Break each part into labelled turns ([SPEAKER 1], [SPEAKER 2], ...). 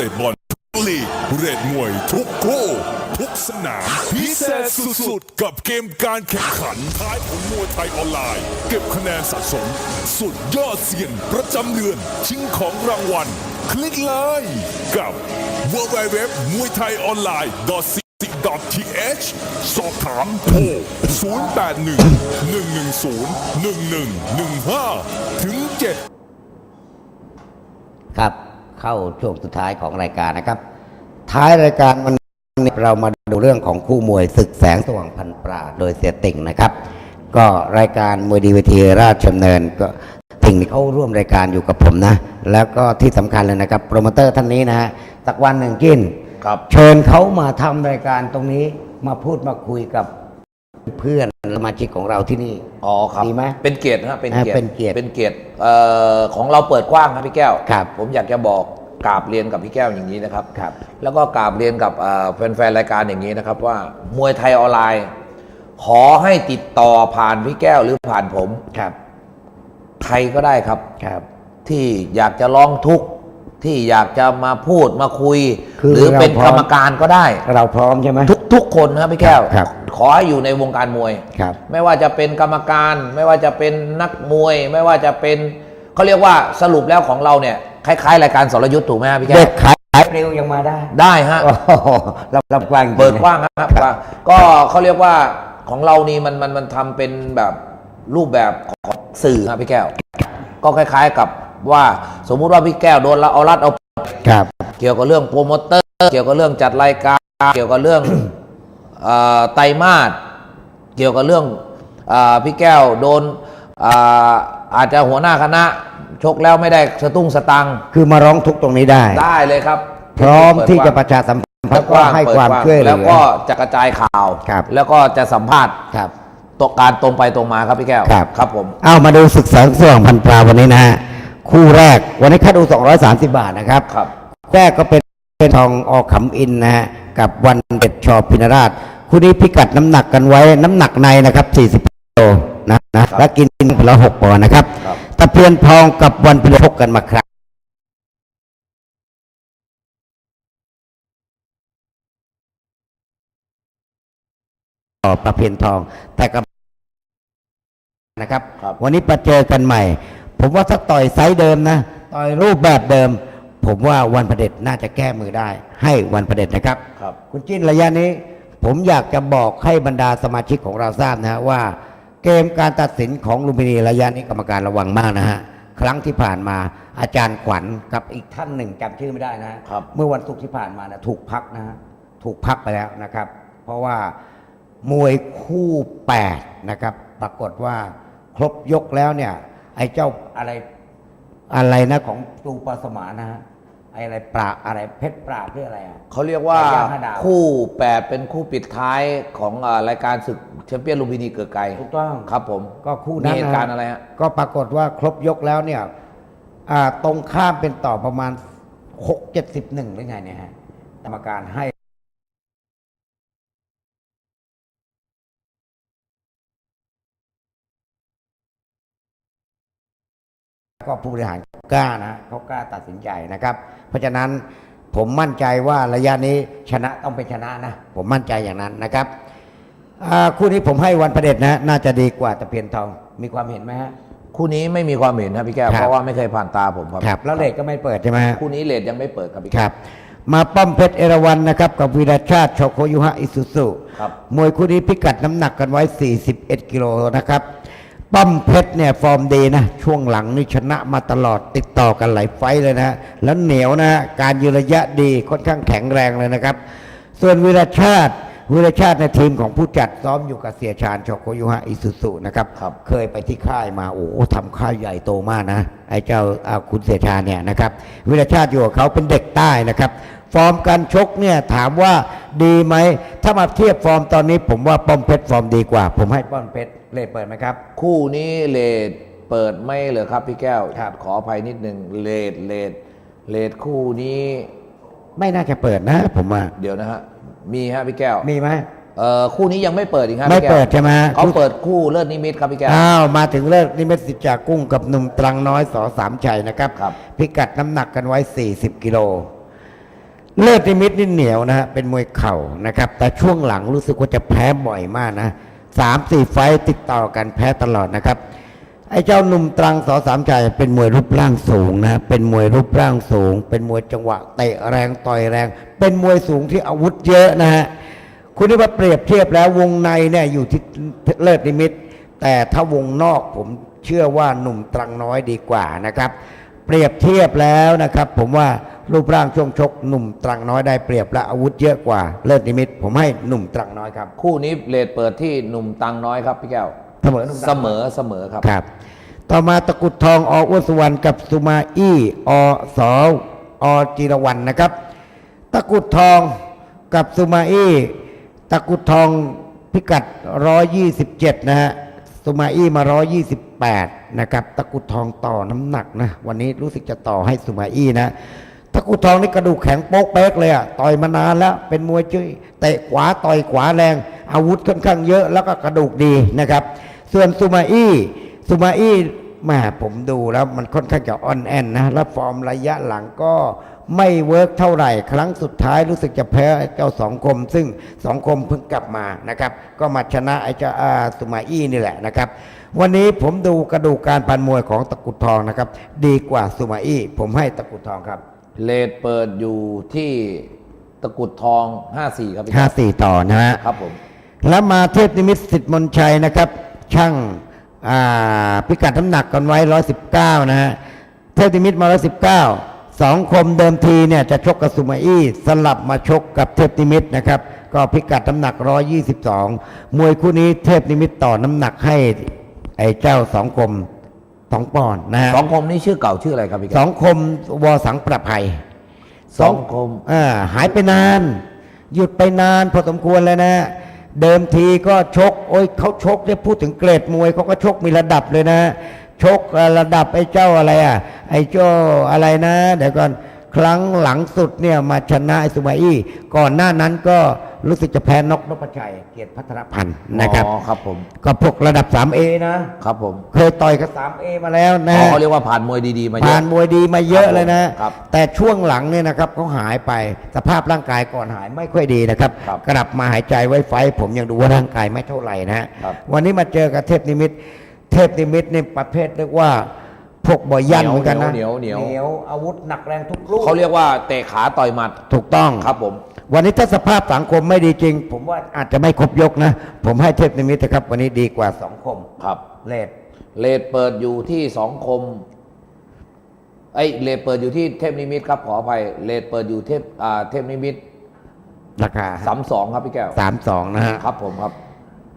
[SPEAKER 1] รดบอลทุกลีกเรดมวยทุกคู่ทุกสนามพิเศษสุดๆ กับเกมการแข่งขันท้ายผลมวยไทยออนไลน์ เก็บคะแนนสะสม สุดยอดเซียนประจำเดือน ชิงของรางวัล คลิกเลยกับ w w w มวยไทยออนไลน์ .th สอบถามโทร 081 110 1115 ถึง 7
[SPEAKER 2] เข้าช่วงสุดท้ายของรายการนะครับ ท้ายรายการวันนี้เรามาดูเรื่องของคู่มวยศึกแสงสว่างพันปราโดยเสียติ่งนะครับ ก็รายการมวยดีเวทีราชดำเนินก็ติ่งนี่เขาร่วมรายการอยู่กับผมนะ แล้วก็ที่สำคัญเลยนะครับโปรโมเตอร์ท่านนี้นะฮะสักวันหนึ่งกิน
[SPEAKER 3] ครับ
[SPEAKER 2] เชิญเขามาทำรายการตรงนี้มาพูดมาคุยกับ เพื่อนสมาชิกของเราที่นี่
[SPEAKER 3] อ๋อครับ
[SPEAKER 2] ดีไหม
[SPEAKER 3] เป็นเกียรตินะครับเป็น
[SPEAKER 2] อ่า
[SPEAKER 3] เกียรติ
[SPEAKER 2] เป็นเกียรติ
[SPEAKER 3] เป็นเกียรติเอ่อของเราเปิดกว้างครับพี่แก้ว
[SPEAKER 2] ครับ
[SPEAKER 3] ผมอยากจะบอกกราบเรียนกับพี่แก้วอย่างนี้นะครับ
[SPEAKER 2] ครับ
[SPEAKER 3] แล้วก็กราบเรียนกับเอ่อแฟนๆรายการอย่างนี้นะครับว่ามวยไทยออนไลน์ ขอให้ติดต่อผ่านพี่แก้วหรือผ่านผม
[SPEAKER 2] ครับ
[SPEAKER 3] ใครก็ได้ครับ
[SPEAKER 2] ครับ
[SPEAKER 3] ที่อยากจะร้องทุกข์ ที่อยากจะมาพูดมาคุย
[SPEAKER 2] คือ
[SPEAKER 3] หรือเป็น
[SPEAKER 2] เราพร้อม
[SPEAKER 3] กรรมการก็ได้
[SPEAKER 2] เราพร้อมใช่ไหม
[SPEAKER 3] ทุกทุกคนนะครับพี่แก้ว
[SPEAKER 2] ครับ
[SPEAKER 3] ขอให้อยู่ในวงการมวย
[SPEAKER 2] ครับ
[SPEAKER 3] ไม่ว่าจะเป็นกรรมการ ไม่ว่าจะเป็นนักมวย ไม่ว่าจะเป็นเขาเรียกว่าสรุปแล้วของเราเนี่ยคล้ายๆรายการสรยุทธ์ถูกไหมครับพี่แก้
[SPEAKER 2] เด็
[SPEAKER 3] ว
[SPEAKER 2] กขายขายเร็วยังมาได้
[SPEAKER 3] ได้ฮะ
[SPEAKER 2] โอ้โหรับรับกว้างจริง
[SPEAKER 3] เปิดกว้างครับกว้างก็เขาเรียกว่าของเรานี่มันมันมันทำเป็นแบบรูปแบบของสื่อครับพี่แก้ว ก็คล้ายๆกับ ว่าสมมุติว่าพี่แก้วโดนเราเอารัดเอา
[SPEAKER 2] ครับ
[SPEAKER 3] เกี่ยวกับเรื่องโปรโมเตอร์ เกี่ยวกับเรื่องจัดรายการ เกี่ยวกับเรื่องเอ่อไตรมาสเกี่ยวกับเรื่องเออพี่แก้วโดนอาอาจจะหัวหน้าคณะ ชกแล้วไม่ได้สตุ้งสตังค์
[SPEAKER 2] คือมาร้องทุกข์ตรงนี้ได้
[SPEAKER 3] ได้เลยครับ
[SPEAKER 2] พร้อมที่จะ
[SPEAKER 3] เปิ
[SPEAKER 2] ป
[SPEAKER 3] ด
[SPEAKER 2] ระชาสัมพันธ์
[SPEAKER 3] กว้าง
[SPEAKER 2] ก็ให้ความช่วยเหลื
[SPEAKER 3] แล้ว
[SPEAKER 2] อ
[SPEAKER 3] ก็จะกระจายข่าว
[SPEAKER 2] ครับ
[SPEAKER 3] แล้วก็จะสัมภาษณ์
[SPEAKER 2] ครับ
[SPEAKER 3] ตกการตรงไปตรงมาครับพี่แก้ว
[SPEAKER 2] ครับ
[SPEAKER 3] ครับผม
[SPEAKER 2] เอามาดูศึกษาสว่างพันปลาวันนี้นะฮะ คู่แรกวันนี้ค่าดู 230 บาทนะครับ
[SPEAKER 3] ครับ
[SPEAKER 2] แรกก็เป็นเป็นทองอขำอินนะฮะกับวันเด็ดชอพินราช คู่นี้พิกัดน้ำหนักกันไว้น้ำหนักในนะครับ 40กิโลนะนะและกินคนละ6ปอนด์นะครับ
[SPEAKER 3] ครับ
[SPEAKER 2] ตะเพียนทองกับวันเพ็ญพบกันมาครับ ต่อประเพียนทองแต่กับนะครับ
[SPEAKER 3] ครับ
[SPEAKER 2] วันนี้มาเจอกันใหม่ ผมว่าถ้าต่อยไซส์เดิมนะ ต่อยรูปแบบเดิม ผมว่าวันประเด็จน่าจะแก้มือได้ ให้วันประเด็จนะครับ
[SPEAKER 3] ครับ
[SPEAKER 2] คุณจิ้นระยะนี้ ผมอยากจะบอกให้บรรดาสมาชิกของเราทราบนะฮะว่า เกมการตัดสินของลุมพินีระยะนี้กรรมการระวังมากนะฮะครั้งที่ผ่านมาอาจารย์ขวัญกับอีกท่านหนึ่งจำชื่อไม่ได้นะฮะ
[SPEAKER 3] ครับ
[SPEAKER 2] เมื่อวันศุกร์ที่ผ่านมานะถูกพักนะฮะถูกพักไปแล้วนะครับ เพราะว่ามวยคู่แปดนะครับ ปรากฏว่าครบยกแล้วเนี่ย ไอ้เจ้าอะไรอะไรนะของตูปาสมานนะฮะไอ้อะไรปราอะไรเพชรปราบหรืออะไรอะ
[SPEAKER 3] เขาเรียกว่า
[SPEAKER 2] ไก่ย่างห้าดาว
[SPEAKER 3] คู่แปดเป็นคู่ปิดท้ายของอ่ารายการศึกแชมเปี้ยนลุมพินีเกิดไกล
[SPEAKER 2] ถูกต้อง
[SPEAKER 3] ครับผม
[SPEAKER 2] ก็คู่
[SPEAKER 3] มี
[SPEAKER 2] นั้น
[SPEAKER 3] เหตุ
[SPEAKER 2] นะ
[SPEAKER 3] การณ์อะไรฮะ
[SPEAKER 2] ก็ปรากฏว่าครบยกแล้วเนี่ยอ่าตรงข้ามเป็นต่อประมาณหกเจ็ดสิบหนึ่งหรือไงเนี่ยฮะกรรมการให้ ก็ผู้บริหารกล้านะเขากล้าตัดสินใจนะครับ เพราะฉะนั้นผมมั่นใจว่าระยะนี้ชนะต้องเป็นชนะนะ ผมมั่นใจอย่างนั้นนะครับอ่าคู่นี้ผมให้วันประเด็จนะ น่าจะดีกว่าตะเพียนทองมีความเห็นไหมฮะ
[SPEAKER 3] คู่นี้ไม่มีความเห็นครับพี่แก้ว
[SPEAKER 2] ครับ
[SPEAKER 3] เพราะว่าไม่เคยผ่านตาผมครับ
[SPEAKER 2] ครับ แล้วเลทก็ไม่เปิดใช่ไหมฮะ
[SPEAKER 3] คู่นี้เลทยังไม่เปิดครับพี่
[SPEAKER 2] ค
[SPEAKER 3] แก้ว
[SPEAKER 2] รับมาป้อมเพชรเอราวันนะครับกับวีรชาติโชโคยุฮะอิสุสุ
[SPEAKER 3] ครับ
[SPEAKER 2] มวยคู่นี้พิกัดน้ำหนักกันไว้ 41 กิโลนะครับ ป้อมเพชรเนี่ยฟอร์มดีนะ ช่วงหลังนี่ชนะมาตลอดติดต่อกันหลายไฟต์เลยนะ แล้วเหนียวนะ การยืนระยะดีค่อนข้างแข็งแรงเลยนะครับ ส่วนวีรชาติวีรชาติในทีมของผู้จัดซ้อมอยู่กับเสียชาญโชโกยุฮะอิสุสุนะครับ
[SPEAKER 3] ครับ
[SPEAKER 2] เคยไปที่ค่ายมาโอ้โหทำค่ายใหญ่โตมากนะไอ้เจ้าอ่าคุณเสียชาญเนี่ยนะครับวิรชาติอยู่กับเขาเป็นเด็กใต้นะครับฟอร์มการชกเนี่ยถามว่าดีไหมถ้ามาเทียบฟอร์มตอนนี้ผมว่าป้อมเพชรฟอร์มดีกว่า ผมให้ป้อมเพชร เลทเปิดไหมครับ
[SPEAKER 3] คู่นี้เลทเปิดไม่เหรอครับพี่แก้ว
[SPEAKER 2] ครับ
[SPEAKER 3] ขออภัยนิดนึงเลทเลทเลทคู่นี้
[SPEAKER 2] ไม่น่าจะเปิดนะ ผมว่า
[SPEAKER 3] เดี๋ยวนะฮะ มีฮะพี่แก้ว
[SPEAKER 2] มีไหม
[SPEAKER 3] เอ่อคู่นี้ยังไม่เปิดอีกครับ
[SPEAKER 2] ไม่
[SPEAKER 3] พี่แก้ว
[SPEAKER 2] เปิดใช่ไหม
[SPEAKER 3] เขาเปิดคู่เลิศนิมิตครับพี่แก้ว
[SPEAKER 2] อ้าวมาถึงเลิกนิมิตสิทธิ์จากกุ้งกับหนุ่มตรังน้อยสอสามชัยนะครับ
[SPEAKER 3] ครับ
[SPEAKER 2] พิกัดน้ำหนักกันไว้ 40 กิโล เลิศนิมิตนี่เหนียวนะฮะเป็นมวยเข่านะครับ แต่ช่วงหลังรู้สึกว่าจะแพ้บ่อยมากนะ สามสี่ไฟติดต่อกันแพ้ตลอดนะครับ ไอ้เจ้าหนุ่มตรังสอสามชัยเป็นมวยรูปร่างสูงนะเป็นมวยรูปร่างสูง เป็นมวยจังหวะเตะแรงต่อยแรง เป็นมวยสูงที่อาวุธเยอะนะฮะคุณนี่มาเปรียบเทียบแล้ววงในเนี่ยอยู่ที่เลิศนิมิตแต่ถ้าวงนอกผมเชื่อว่าหนุ่มตรังน้อยดีกว่านะครับ เปรียบเทียบแล้วนะครับ ผมว่ารูปร่างช่วงชกหนุ่มตรังน้อยได้เปรียบและอาวุธเยอะกว่าเลิศนิมิต ผมให้หนุ่มตรังน้อยครับ
[SPEAKER 3] คู่นี้เลทเปิดที่หนุ่มตังน้อยครับพี่แก้ว
[SPEAKER 2] เสมอหนุ่มตรัง
[SPEAKER 3] เสมอเสมอครับ
[SPEAKER 2] ครับ ต่อมาตะกรุดทองออ้วนสุวรรณกับสุมาอี้อสออจิรวันนะครับ ตะกรุดทองกับสุมาอี้ตะกรุดทองพิกัด 127 นะฮะสุมาอี้มา 8นะครับตะกุดทองต่อน้ำหนักนะวันนี้รู้สึกจะต่อให้สุมาอี้นะตะกุดทองนี่กระดูกแข็งโป๊กเป๊กเลยอะต่อยมานานแล้วเป็นมวยจุ้ยเตะขวาต่อยขวาแรง อาวุธค่อนข้างเยอะแล้วก็กระดูกดีนะครับ ส่วนสุมาอี้สุมาอี้แมาผมดูแล้วมันค่อนข้างจะอ่อนแอนนะแล้วฟอร์มระยะหลังก็ไม่เวิร์กเท่าไหร่ ครั้งสุดท้ายรู้สึกจะแพ้เจ้าสองคม ซึ่งสองคมเพิ่งกลับมานะครับ ก็มาชนะไอ้เจ้าอาสุมาอี้นี่แหละนะครับ วันนี้ผมดูกระดูกการพันมวยของตะกรุดทองนะครับ ดีกว่าสุมาอี้ผมให้ตะกรุดทองครับ
[SPEAKER 3] เลทเปิดอยู่ที่ตะกรุดทอง 54 ครับพี่
[SPEAKER 2] ห้า
[SPEAKER 3] แก้ว
[SPEAKER 2] สี่ต่อนะฮะ
[SPEAKER 3] ครับผม
[SPEAKER 2] แล้วมาเทพนิมิตสิทธิ์มนชัยนะครับ ช่างอ่าพิกัดน้ำหนักกันไว้ 119 นะฮะเทพนิมิตมา 119 สองคมเดิมทีเนี่ยจะชกกับสุมาอี้สลับมาชกกับเทพนิมิตนะครับ ก็พิกัดน้ำหนัก 122 มวยคู่นี้เทพนิมิตต่อน้ำหนักให้ ไอ้เจ้าสองคมสองปอนด์นะฮะ
[SPEAKER 3] สองคมนี่ชื่อเก่าชื่ออะไรครับพี่
[SPEAKER 2] ส
[SPEAKER 3] แก้
[SPEAKER 2] อ
[SPEAKER 3] ว
[SPEAKER 2] งคมวสังประภัย
[SPEAKER 3] สองคม
[SPEAKER 2] อ่าหายไปนาน หยุดไปนานพอสมควรเลยนะ เดิมทีก็ชก โอ้ยเขาชกเนี่ยพูดถึงเกรดมวยเขาก็ชกมีระดับเลยนะ ชกเอ่อระดับไอ้เจ้าอะไรอะ ไอ้เจ้าอะไรนะ เดี๋ยวก่อนครั้งหลังสุดเนี่ยมาชนะไอ้สุมาอี้ก่อนหน้านั้นก็ รู้สึกจะแพ้นกนพชัยเกียรติพัทรพันธ์นะครับ
[SPEAKER 3] อ๋อครับผม
[SPEAKER 2] ก็พวกระดับ 3A นะ
[SPEAKER 3] ครับผม
[SPEAKER 2] เคยต่อยกับ 3A มาแล้วนะ
[SPEAKER 3] อ๋อเขาเรียกว่าผ่านมวยดีๆมาเย
[SPEAKER 2] ผ่า
[SPEAKER 3] อะ
[SPEAKER 2] นมวยดีมาเยอะเลยนะ
[SPEAKER 3] ครับ
[SPEAKER 2] แต่ช่วงหลังเนี่ยนะครับเขาหายไปสภาพร่างกายก่อนหายไม่ค่อยดีนะครับ
[SPEAKER 3] ครับ
[SPEAKER 2] กลับมาหายใจไว้ไฟท์ผมยังดูว่าร่างกายไม่เท่าไหร่นะฮะ
[SPEAKER 3] ครับ
[SPEAKER 2] วันนี้มาเจอกับเทพนิมิต เทพนิมิตนี่ประเภทเรียกว่าพวกบ่อยยันเหมือนกันนะ
[SPEAKER 3] เหนียวเหนียวเหนียว
[SPEAKER 2] เหนียวอาวุธหนักแรงทุกลูก
[SPEAKER 3] เขาเรียกว่าเตะขาต่อยหมัด
[SPEAKER 2] ถูกต้อง
[SPEAKER 3] ครับผม
[SPEAKER 2] วันนี้ถ้าสภาพสังคมไม่ดีจริง ผมว่าอาจจะไม่ครบยกนะ ผมให้เทพนิมิตนะครับ วันนี้ดีกว่าสองคม
[SPEAKER 3] ครับ
[SPEAKER 2] เลด
[SPEAKER 3] เลทเปิดอยู่ที่สองคมไอ้ยเลทเปิดอยู่ที่เทพนิมิตครับขออภัยเลทเปิดอยู่เทพอ่าเทพนิมิต
[SPEAKER 2] ราคา
[SPEAKER 3] สามสองครับพี่แก้ว
[SPEAKER 2] สามสองนะฮะ
[SPEAKER 3] ครับผมครับ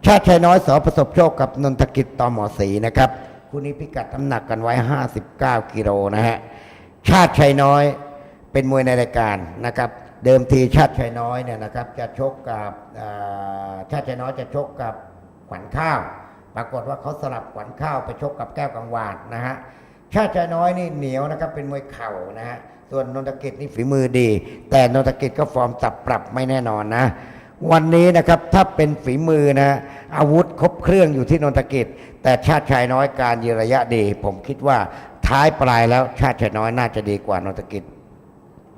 [SPEAKER 2] ชาติชัยน้อยสอประสบโชคกับนนทกิจตอหมอศรีนะครับคู่นี้พิกัดน้ำหนักกันไว้59กิโลนะฮะชาติชัยน้อยเป็นมวยในรายการนะครับ เดิมทีชาติชัยน้อยเนี่ยนะครับ จะชกกับชาติชัยน้อยจะชกกับขวัญข้าว ปรากฏว่าเขาสลับขวัญข้าวไปชกกับแก้วกังวานนะฮะชาติชัยน้อยนี่เหนียวนะครับเป็นมวยเข่านะฮะส่วนนนทกิจนี่ฝีมือดี แต่นนทกิจก็ฟอร์มตับปรับไม่แน่นอนนะวันนี้นะครับถ้าเป็นฝีมือนะอาวุธครบเครื่องอยู่ที่นนทกิจ แต่ชาติชายน้อยการยืนระยะดี ผมคิดว่าท้ายปลายแล้วชาติชายน้อยน่าจะดีกว่านนทกิจ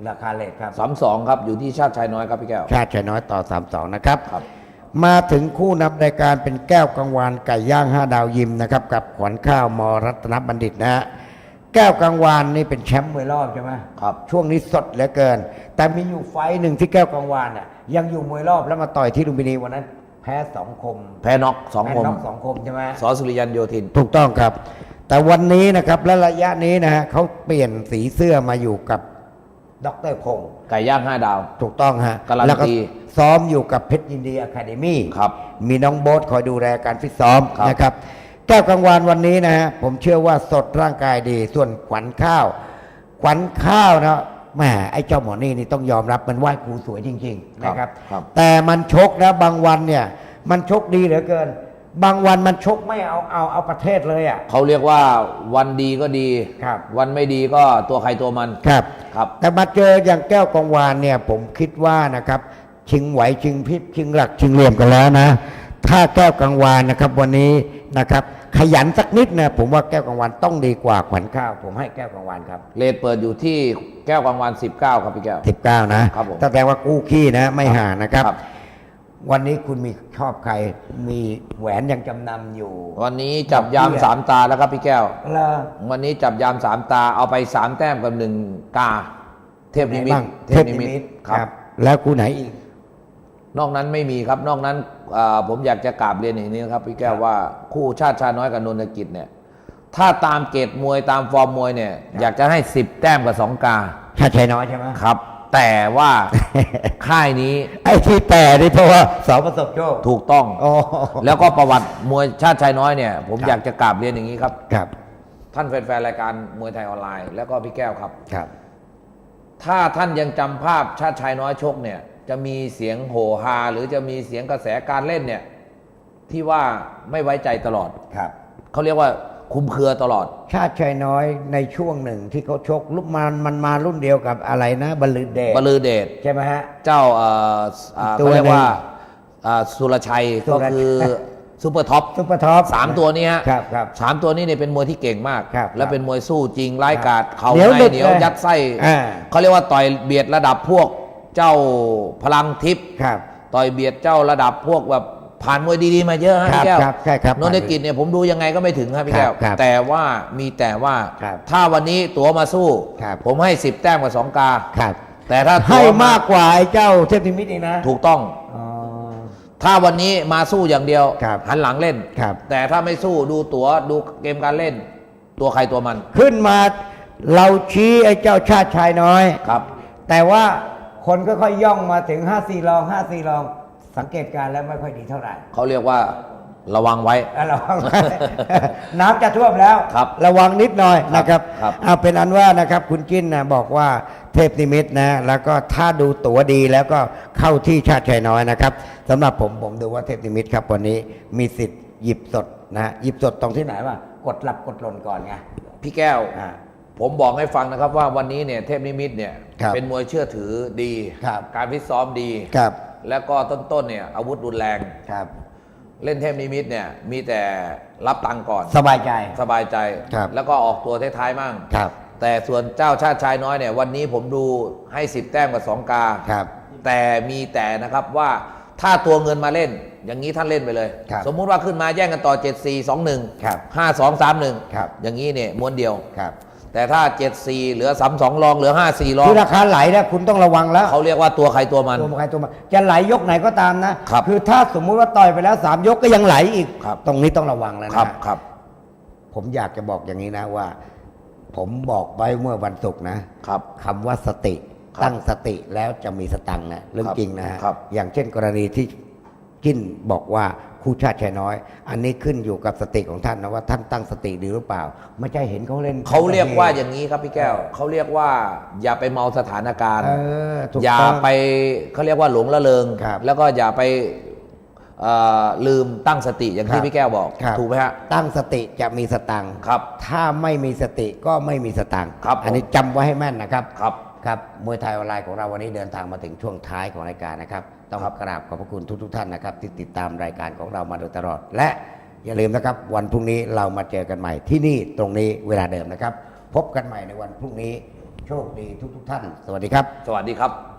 [SPEAKER 2] ราคาเลทครับ
[SPEAKER 3] สามสองครับอยู่ที่ชาติชายน้อยครับพี่แก้ว
[SPEAKER 2] ชาติชายน้อยต่อ 32 นะครับ
[SPEAKER 3] ครับ
[SPEAKER 2] มาถึงคู่นำรายการเป็นแก้วกังวานไก่ย่าง5ดาวยิมนะครับกับขวัญข้าวมรัตนบัณฑิตนะฮะแก้วกังวานนี่เป็นแชมป์มวยรอบใช่ไหม
[SPEAKER 3] ครับ
[SPEAKER 2] ช่วงนี้สดเหลือเกิน แต่มีอยู่ไฟต์หนึ่งที่แก้วกังวานอะยังอยู่มวยรอบแล้วมาต่อยที่ลุมพินีวันนั้น แพ้สองคม
[SPEAKER 3] แพ้น็อกสองคม
[SPEAKER 2] แพ้น็อกสองคมใช่ไหม
[SPEAKER 3] สอสุริยันโยธิน
[SPEAKER 2] ถูกต้องครับ แต่วันนี้นะครับและระยะนี้นะฮะเขาเปลี่ยนสีเสื้อมาอยู่กับ ดรพงศ์
[SPEAKER 3] ไก่ย่างห้าดาว
[SPEAKER 2] ถูกต้องฮะ
[SPEAKER 3] การันตี
[SPEAKER 2] แล้วก็ซ้อมอยู่กับเพชรยินดีอะคาเดมี่
[SPEAKER 3] ครับ
[SPEAKER 2] มีน้องโบ๊ทคอยดูแลการฟิตซ้อม
[SPEAKER 3] ครับ
[SPEAKER 2] นะครับ แก้วกังวานวันนี้นะฮะผมเชื่อว่าสดร่างกายดี ส่วนขวัญข้าว ขวัญข้าวนะแหมไอ้เจ้าหมอนี่นี่ต้องยอมรับมันไหว้ครูสวยจริง ๆ นะครับ
[SPEAKER 3] ครับ
[SPEAKER 2] แต่มันชกนะบางวันเนี่ย มันชกดีเหลือเกิน บางวันมันชกไม่เอาเอาเอาประเทศเลยอะ
[SPEAKER 3] เขาเรียกว่าวันดีก็ดี
[SPEAKER 2] ครับ
[SPEAKER 3] วันไม่ดีก็ตัวใครตัวมัน
[SPEAKER 2] ครับ
[SPEAKER 3] ครับ
[SPEAKER 2] แต่มาเจออย่างแก้วกังวานเนี่ยผมคิดว่านะครับ ชิงไหวชิงพริบชิงหลักชิงเหลี่ยมกันแล้วนะ ถ้าแก้วกังวานนะครับวันนี้นะครับ ขยันสักนิดนะผมว่าแก้วกลางวันต้องดีกว่าขวัญข้าว ผมให้แก้วกลางวันครับ
[SPEAKER 3] เลทเปิดอยู่ที่แก้วกลางวัน19 ครับพี่แก้ว
[SPEAKER 2] 19 นะครับ
[SPEAKER 3] ผม
[SPEAKER 2] ตั้งแต่ว่ากู้ขี้นะไม่ห่างนะครับ
[SPEAKER 3] ครับ
[SPEAKER 2] วันนี้คุณมีชอบใคร มีแหวนยังจำนำอยู่
[SPEAKER 3] วันนี้จับยามสามตาแล้วครับพี่แก้ว
[SPEAKER 2] เหรอ
[SPEAKER 3] วันนี้จับยามสามตาเอาไปสามแต้มกับหนึ่งกา เทพนิมิต
[SPEAKER 2] บ้างเทพนิมิต
[SPEAKER 3] ครับ
[SPEAKER 2] แล้วคู่ไหนอีก
[SPEAKER 3] นอกนั้นไม่มีครับ นอกนั้นอ่าผมอยากจะกราบเรียนอย่างนี้นะครับพี่แก้วว่าคู่ชาติชาน้อยกับนนทกิจเนี่ย ถ้าตามเกตมวยตามฟอร์มมวยเนี่ย อยากจะให้สิบแต้มกับสองกา
[SPEAKER 2] ชาติชัยน้อยใช่ไหม
[SPEAKER 3] ครับ แต่ว่าค่ายนี้
[SPEAKER 2] ไอ้ที่แต่นี่เพราะว่าสาวประสบโชค
[SPEAKER 3] ถูกต้อง
[SPEAKER 2] โอ้
[SPEAKER 3] แล้วก็ประวัติมวยชาติชายน้อยเนี่ย ผม
[SPEAKER 2] ครับ
[SPEAKER 3] อยากจะกราบเรียนอย่างนี้ครับ
[SPEAKER 2] ครับ
[SPEAKER 3] ท่านแฟนๆรายการมวยไทยออนไลน์ แล้วก็พี่แก้วครับ
[SPEAKER 2] ครับ
[SPEAKER 3] ถ้าท่านยังจำภาพชาติชายน้อยชกเนี่ย จะมีเสียงโห่ฮาหรือจะมีเสียงกระแสการเล่นเนี่ย ที่ว่าไม่ไว้ใจตลอด
[SPEAKER 2] ครับ
[SPEAKER 3] เขาเรียกว่า คุมเครือตลอด
[SPEAKER 2] ชาติชัยน้อยในช่วงหนึ่งที่เขาชกลุกมันมันมารุ่นเดียวกับอะไรนะบรรลือเดช
[SPEAKER 3] บลือเดช
[SPEAKER 2] ใช่ไหมฮะ
[SPEAKER 3] เจ้าเอ่ออ่า
[SPEAKER 2] ตัว
[SPEAKER 3] เขาเรียกว่า
[SPEAKER 2] หนึ่ง
[SPEAKER 3] อ่าสุรชัย
[SPEAKER 2] สุ
[SPEAKER 3] ก็
[SPEAKER 2] รชัย
[SPEAKER 3] คือซูเปอร์ท็อป
[SPEAKER 2] ซุปเปอร์ท็อป
[SPEAKER 3] สามตัวนี้ฮะ
[SPEAKER 2] ครับครับ
[SPEAKER 3] สามตัวนี้เนี่ยเป็นมวยที่เก่งมาก
[SPEAKER 2] ครับ
[SPEAKER 3] และเป็นมวยสู้จริงไร้กาดเขา
[SPEAKER 2] เหนียว
[SPEAKER 3] ใน
[SPEAKER 2] ดึก
[SPEAKER 3] เหนียว
[SPEAKER 2] เลย
[SPEAKER 3] ยัดไส้
[SPEAKER 2] อ่า
[SPEAKER 3] เขาเรียกว่าต่อยเบียดระดับพวกเจ้าพลังทิพย์
[SPEAKER 2] ครับ
[SPEAKER 3] ต่อยเบียดเจ้าระดับพวกแบบ ผ่านมวยดีๆมาเยอะฮะ
[SPEAKER 2] ครับ
[SPEAKER 3] พี่แก้ว
[SPEAKER 2] ครับใช่ครับ
[SPEAKER 3] นนทกิจเนี่ยผมดูยังไงก็ไม่ถึงครับพี่แก้ว
[SPEAKER 2] ครับ
[SPEAKER 3] แต่ว่ามีแต่ว่า
[SPEAKER 2] ครับ
[SPEAKER 3] ถ้าวันนี้ตัวมาสู้
[SPEAKER 2] ครับ
[SPEAKER 3] ผมให้สิบแต้มกับสองกา
[SPEAKER 2] ครับ
[SPEAKER 3] แต่ถ้าตัว
[SPEAKER 2] ให้มากกว่าไอ้เจ้าเทพนิมิตอีกนะ
[SPEAKER 3] ถูกต้อง
[SPEAKER 2] อ๋อ
[SPEAKER 3] ถ้าวันนี้มาสู้อย่างเดียว
[SPEAKER 2] ครับ
[SPEAKER 3] หันหลังเล่น
[SPEAKER 2] ครับ
[SPEAKER 3] แต่ถ้าไม่สู้ดูตัวดูเกมการเล่น ตัวใครตัวมัน
[SPEAKER 2] ขึ้นมาเราชี้ไอ้เจ้าชาติชายน้อย
[SPEAKER 3] ครับ
[SPEAKER 2] แต่ว่าคนก็ค่อยย่องมาถึง 5 4รอง 5 4รอง สังเกตการณ์แล้วไม่ค่อยดีเท่าไหร่
[SPEAKER 3] เขาเรียกว่าระวังไว้
[SPEAKER 2] อะระวังน้ำจะท่วมแล้ว
[SPEAKER 3] ครับ
[SPEAKER 2] ระวังนิดหน่อยนะครับ
[SPEAKER 3] ครับ
[SPEAKER 2] เอาเป็นอันว่านะครับคุณจิ้นนะบอกว่าเทพนิมิตนะแล้วก็ถ้าดูตั๋วดีแล้วก็เข้าที่ชาติชัยน้อยนะครับสำหรับผมผมดูว่าเทพนิมิตครับวันนี้มีสิทธิ์หยิบสดนะฮะหยิบสดตรงที่ไหนวะกดหลับกดหล่นก่อนไง
[SPEAKER 3] พี่แก้ว
[SPEAKER 2] อ่า
[SPEAKER 3] ผมบอกให้ฟังนะครับว่าวันนี้เนี่ยเทพนิมิตเนี่ย
[SPEAKER 2] ครับ
[SPEAKER 3] เป็นมวยเชื่อถือดี
[SPEAKER 2] ครับ
[SPEAKER 3] การฟิตซ้อมดี
[SPEAKER 2] ครับ
[SPEAKER 3] แล้วก็ต้นๆเนี่ยอาวุธรุนแรง
[SPEAKER 2] ครับ
[SPEAKER 3] เล่นเทพนิมิตเนี่ยมีแต่รับตังค์ก่อน
[SPEAKER 2] สบายใจ
[SPEAKER 3] สบายใจ
[SPEAKER 2] ครับ
[SPEAKER 3] แล้วก็ออกตัวท้ายๆมั่ง
[SPEAKER 2] ครับ
[SPEAKER 3] แต่ส่วนเจ้าชาติชายน้อยเนี่ยวันนี้ผมดูให้10แต้มกับ2กา
[SPEAKER 2] ครับ
[SPEAKER 3] แต่มีแต่นะครับว่าถ้าตัวเงินมาเล่น อย่างนี้ท่านเล่นไปเลย
[SPEAKER 2] ครับ
[SPEAKER 3] สมมุติว่าขึ้นมาแย่งกันต่อ 7 4 2 1
[SPEAKER 2] ครับ
[SPEAKER 3] 5 2 3 1
[SPEAKER 2] ครับ
[SPEAKER 3] อย่างนี้เนี่ยม้วนเดียว
[SPEAKER 2] ครับ
[SPEAKER 3] แต่ถ้า 7 4 เหลือ 3 2รองเหลือ 5 4รอง
[SPEAKER 2] คือราคาไหลนะคุณต้องระวังแล้ว
[SPEAKER 3] เขาเรียกว่าตัวใครตัวมัน
[SPEAKER 2] ตัวใครตัวมันจะไหลยกไหนก็ตามนะครับอถ้าสมมุติว่าต่อยไปแล้วสามยกก็ยังไหลอีก
[SPEAKER 3] ครับ
[SPEAKER 2] ตรงนี้ต้องระวังแล้ว
[SPEAKER 3] ครั
[SPEAKER 2] นะ
[SPEAKER 3] บครับ
[SPEAKER 2] ผมอยากจะบอกอย่างนี้นะว่า ผมบอกไว้เมื่อวันศุกร์นะครับ คำว่าสติ
[SPEAKER 3] ครับ
[SPEAKER 2] ตั้งสติแล้วจะมีสตังค์นะเรื่อง
[SPEAKER 3] ครับ
[SPEAKER 2] จริงนะฮะ
[SPEAKER 3] ครับ
[SPEAKER 2] อย่างเช่นกรณีที่กินบอกว่า คู่ชาติชายน้อย อันนี้ขึ้นอยู่กับสติของท่านนะว่าท่านตั้งสติดีหรือเปล่า ไม่ใช่เห็นเขาเล่น
[SPEAKER 3] เขาเรียกว่าอย่างนี้ครับพี่แก้วเขาเรียกว่า อย่าไปเมาสถานการณ์
[SPEAKER 2] เออถูก
[SPEAKER 3] อย่า
[SPEAKER 2] ต้อง
[SPEAKER 3] ไปเขาเรียกว่าหลงละเริง
[SPEAKER 2] ครับ
[SPEAKER 3] แล้วก็อย่าไปเอ่อลืมตั้งสติอย่าง
[SPEAKER 2] ครั
[SPEAKER 3] ที่
[SPEAKER 2] บ
[SPEAKER 3] พี่แก้วบอก
[SPEAKER 2] ครับ
[SPEAKER 3] ถูกไหมฮะ
[SPEAKER 2] ตั้งสติจะมีสตังค์
[SPEAKER 3] ครับ
[SPEAKER 2] ถ้าไม่มีสติก็ไม่มีสตังค์
[SPEAKER 3] ครับ
[SPEAKER 2] อันนี้จำไว้ให้แม่นนะครับ
[SPEAKER 3] ครับ
[SPEAKER 2] ครับมวยไทยออนไลน์ของเราวันนี้เดินทางมาถึงช่วงท้ายของรายการนะครับ ต้อง
[SPEAKER 3] ครับ
[SPEAKER 2] กราบขอบพระคุณทุกๆท่านนะครับที่ติดตามรายการของเรามาโดยตลอด และอย่าลืมนะครับ วันพรุ่งนี้เรามาเจอกันใหม่ที่นี่ตรงนี้เวลาเดิมนะครับ พบกันใหม่ในวันพรุ่งนี้โชคดีทุกๆท่าน สวัสดีครับ
[SPEAKER 3] สวัสดีครับ